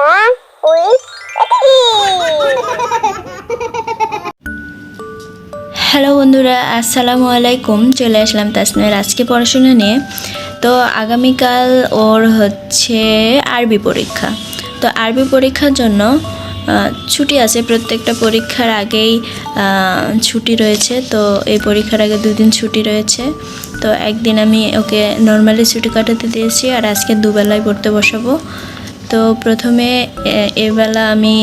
With hello বন্ধুরা, আসসালামু আলাইকুম। চলে আসলাম তাসমিমের আজকে পড়াশোনা নিয়ে। তো আগামীকাল ওর হচ্ছে আরবি পরীক্ষা। তো আরবি পরীক্ষার জন্য ছুটি আছে। প্রত্যেকটা পরীক্ষার আগেই ছুটি রয়েছে। তো এই পরীক্ষার আগে দুদিন ছুটি রয়েছে। তো একদিন আমি ওকে নর্মালি ছুটি কাটাতে দিয়েছি আর আজকে দুবেলায় পড়তে বসাবো। তো প্রথমে এবেলা আমি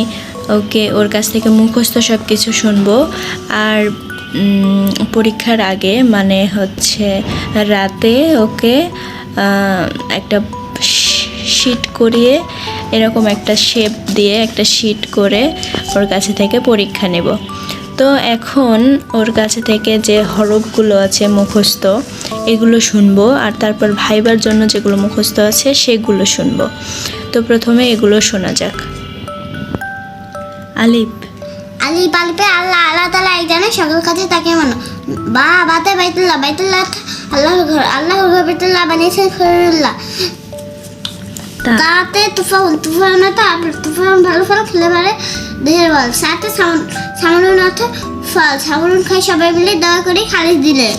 ওকে ওর কাছ থেকে মুখস্থ সব কিছু শুনব আর পরীক্ষার আগে মানে হচ্ছে রাতে ওকে একটা শিট করিয়ে এরকম একটা শেপ দিয়ে একটা শিট করে ওর কাছে থেকে পরীক্ষা নেব তো এখন ওর কাছে থেকে যে হরফগুলো আছে মুখস্থ এগুলো শুনব আর তারপর ভাইবার জন্য যেগুলো মুখস্থ আছে সেগুলো শুনব তো প্রথমে এগুলো শোনা যাক। আলিফ। আলি পালিপে আল্লাহ আল্লাহ তালা একজনের সকল কাছে তাকে মানো। বা বাতে বাইতুল্লাহ বাইতুল্লাহ আল্লাহর ঘর আল্লাহর ঘর বাইতুল্লাহ বানিয়েছেন খরিল্লাহ। তাতে তুফান তুফান তো তুফান ভালো ফল খেলে পারে দেহের বল। সাথে সামরুন অর্থ ফল। সামরুন খাই সবাই মিলে দয়া করে খালি দিলে।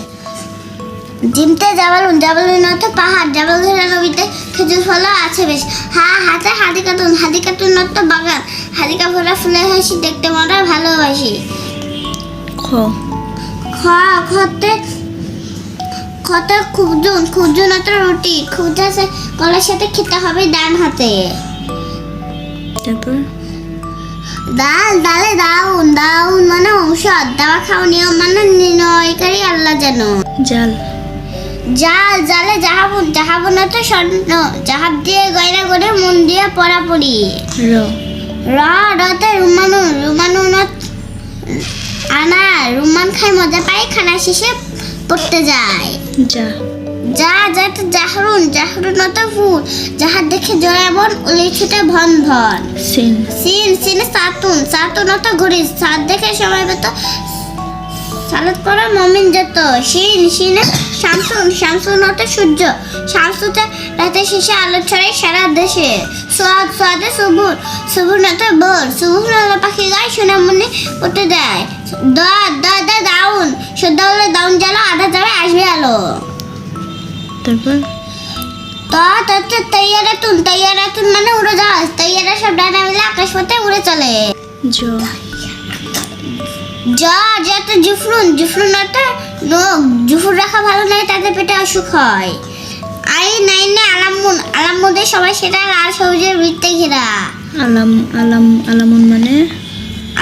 জিমতে জাবালুন জাবালুন অর্থ পাহাড় জাবাল ঘেরা নবীতে খেজুর ফল আছে বেশ। হা হাতে হাতি কাটুন হাতি কাটুন অর্থ বাগান। হাতিকা ভরা ফুলে হাসি দেখতে মরা ভালোবাসি। খ। খ খতে খতে খুবজুন খুবজুন অত রুটি খুবজা কলার সাথে খেতে হবে ডান হাতে। তারপর? ডাল ডালে দাউন দাউন মানে ঔষধ দাওয়া খাওয়া নিয়ম মানে নির্ণয়কারী আল্লাহ যেন। জাল। জাল জালে জাহাবুন জাহাবুন অত স্বর্ণ। জাহাব দিয়ে গয়না করে মন দিয়ে পড়াপড়ি র। র রতে রুমানুন রুমানুন আনা রুমান খাই মজা পাই খানা শেষে পড়তে যায়। যা। যা যাতে জাহরুন জাহরুন অত ফুল। যাহার দেখে জয়াবন উলি ছুটে ভন ভন। সিন। সিন সিনে সাতুন সাতুন অত ঘুরি সাত দেখে সময় পেত সালাত পড়া মমিন যেত শিন শিনে শামসুন শামসুন হতে সূর্য। শামসুতে রাতে শেষে আলো ছড়ায় সারা দেশে। সোয়াদ সোয়াদে সবুর সবুর অত বোর সবুর আলো পাখি গায় সোনা মনে উঠে দেয়। দা দা দা দাউন। সদ্যা হলে দাউন জ্বালো আধা যাবে আসবে আলো। তারপর? তো তো তৈয়ারাতুন তৈয়ারাতুন মানে উড়ে যাওয়া তৈয়ারা সব ডানা মিলে আকাশ পথে উড়ে চলে। যা যাতে জুফরুন জুফরুন অর্থ নোক জুফুর রাখা ভালো নয় তাতে পেটে অসুখ হয়। আই নাইনে আলামুন আলামুদের সবাই সেটা লাল সবুজের বৃত্তে ঘেরা। আলাম আলাম আলামুন মানে?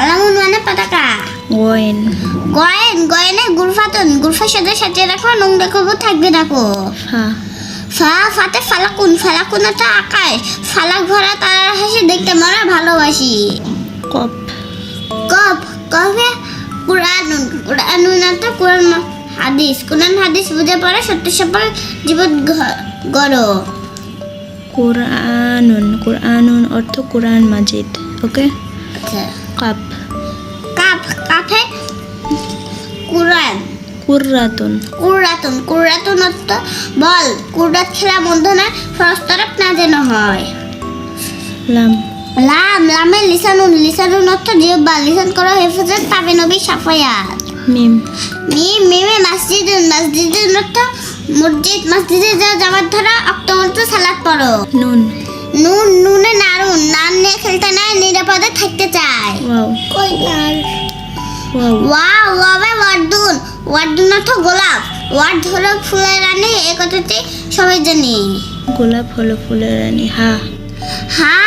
আলামুন মানে পতাকা। ওয়েন গয়েন গয়েনে গুরফাতুন। গুরফার সাথে সাথে রাখো নুন রাখব থাকবে রাখো ফা ফা ফাতে ফালাকুন ফালাকুন অর্থ আকাশ। ফালাক ভরা তারার হাসি দেখতে মরা ভালোবাসি। কপ। কফ কফে কুরআনুন। কুরআনুন অর্থ কুরআন হাদিস। কুরআন হাদিস বুঝে পড়ে সত্য সফল জীবন গড়ো। কোরআনুন কোরআনুন অর্থ কোরআন মাজিদ ওকে? আচ্ছা। কাপ। কাফ কাফে? কুরআন। কুর্রাতুন। কুরাতুন কুরাতুন অর্থ বল। কুরাত খেলা বন্ধ না ফরজ তরফ না যেন হয়। লাম। লাম লামে লিসানুন লিসানুন অর্থ জিহ্বা লিসান করো হেফাজত পাবে নবী সাফায়াত। মিম। মিম মিমে মসজিদুন মসজিদুন অর্থ মসজিদ মসজিদে যা জামাত ধরা অক্টোবর সালাত পড়ো। নুন। নুন নুনে নারুন নান নিয়ে খেলতে নাই নিরাপদে থাকতে চায়। ওয়াও। কই নার ওয়াও। ওয়াবে ওয়ার্ডুন ওয়ার্ডুন অর্থ গোলাপ। ওয়ার্ড হলো ফুলের রানী এ কথাটি সবাই জানি। গোলাপ হলো ফুলের রানী হা। হা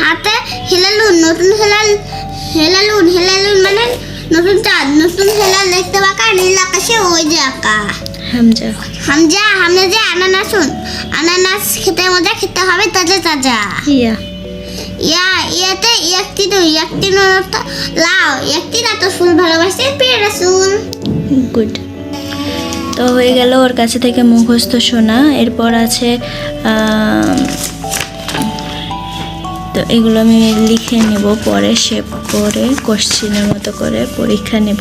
হাতে হেলালুন নতুন হেলাল হেলালুন হেলালুন মানে নতুন চাঁদ নতুন হেলাল দেখতে পাকা নীল আকাশে ওই যে আঁকা। হামজা। হামজা হামজা আনানাসুন আনানাস খেতে মজা খেতে হবে তাজা তাজা। ইয়া। ইয়া ইয়াতে ইয়াক্তিনু ইয়াক্তিনু অর্থ লাও। ইয়াক্তিন এত ফুল ভালোবাসে প্রিয় রাসুল। গুড। তো হয়ে গেল ওর কাছে থেকে মুখস্থ শোনা। এরপর আছে তো এগুলো আমি লিখে নেব পরে শেপ করে কোশ্চিনের মতো করে পরীক্ষা নেব।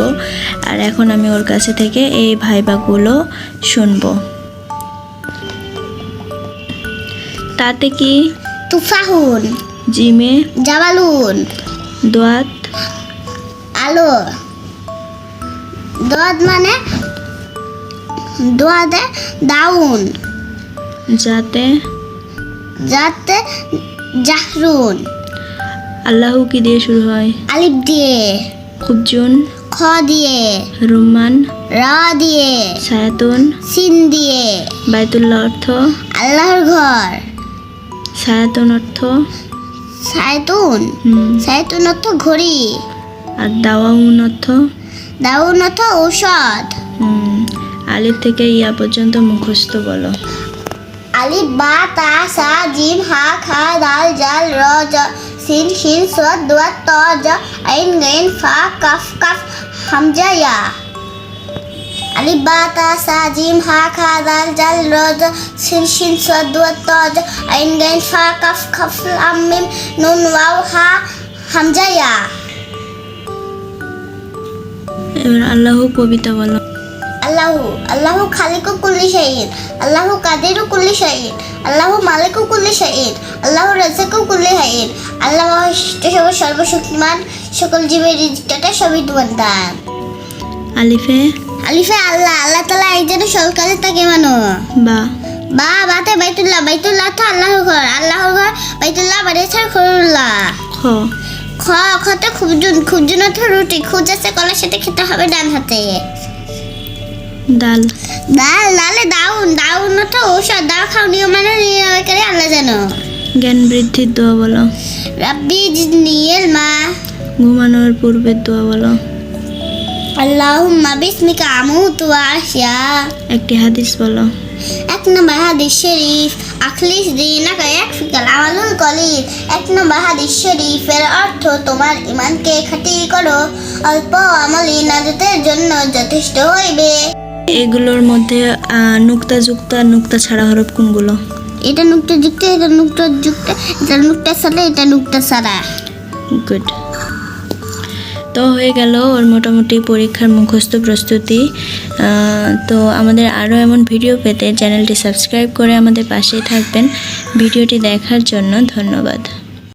আর এখন আমি ওর কাছে থেকে এই ভাইবাগুলো শুনব। তাতে কি? তুফাহুন জিমে জাবালুন দোয়াত আলো দোয়াদ মানে দোয়াতে দাউন যাতে যাতে জাহরুন। আল্লাহ কি দিয়ে শুরু হয়? আলিফ দিয়ে। খুবজুন খ দিয়ে। রুম্মান র দিয়ে। সায়াতুন। সিন দিয়ে। বাইতুল্লাহ অর্থ। আল্লাহর ঘর। সায়াতুন অর্থ। সাইতুন হুম, সাইতুন অর্থ ঘড়ি। আর দাওয়াউন অর্থ। দাউন অর্থ ঔষধ। আলিফ থেকে ইয়া পর্যন্ত মুখস্থ বলো। আলিফ বা তা সা জিম হা খা দাল জাল র জ সিন শিন সোয়াদ দুয়াত ত জ আইন গাইন ফা কাফ কাফ হামজা ইয়া। আলিফ বা তা সা জিম হা খা দাল জাল র জ সিন শিন সোয়াদ দুয়াত ত জ আইন গাইন ফা কাফ কাফ লাম মিম নুন ওয়াও হা হামজা ইয়া। এবার আল্লাহ কবিতা বলো। আল্লাহু আল্লাহু খালিকু কুল্লি শাইইন আল্লাহু কাদিরু কুল্লি শাইইন আল্লাহু মালিকু কুল্লি শাইইন আল্লাহু রাজ্জাকু কুল্লি হাইইন আল্লাহ সর্ব সর্বশক্তিমান সকল জীবের রিজিকটা সবই তোমার দান আলিফে? আলিফে আল্লাহ আল্লাহ তালা একজন সরকারে তাকে মানো। বা। বা বাতে বাইতুল্লাহ বাইতুল্লাহ তো আল্লাহর ঘর আল্লাহর ঘর বাইতুল্লাহ বাড়িয়েছে খরুল্লাহ। খ। খ খতে খুবজুন খুবজুন অর্থ রুটি খুঁজ আছে কলার সাথে খেতে হবে ডান হাতে। দাল ডাল ডালে দাউন দাউন তো ঔষধ দাও খাও নিয়ম মানে নিয়ম করে আল্লাহ জানো জ্ঞান বৃদ্ধির দোয়া বলো। রাব্বি জিদনিল মা ঘুমানোর পূর্বের দোয়া বলো। আল্লাহুম্মা বিসমিকা আমুতু ওয়া আহইয়া একটি হাদিস বলো। এক নম্বর হাদিস শরীফ আখলিস দিনাকা ইয়াকফিকাল আমালুল কলিল। এক নম্বর হাদিস শরীফের অর্থ তোমার ইমানকে খাঁটি করো। অল্প আমলি নাজাতের জন্য যথেষ্ট হইবে। এগুলোর মধ্যে নুক্তা যুক্ত আর নুক্তা ছাড়া হরফ কোনগুলো? এটা নুক্তা যুক্ত এটা নুক্তা যুক্ত এটা নুক্তা ছাড়া এটা নুক্তা ছাড়া। গুড তো হয়ে গেল ওর মোটামুটি পরীক্ষার মুখস্থ প্রস্তুতি। তো আমাদের আরও এমন ভিডিও পেতে চ্যানেলটি সাবস্ক্রাইব করে আমাদের পাশেই থাকবেন। ভিডিওটি দেখার জন্য ধন্যবাদ।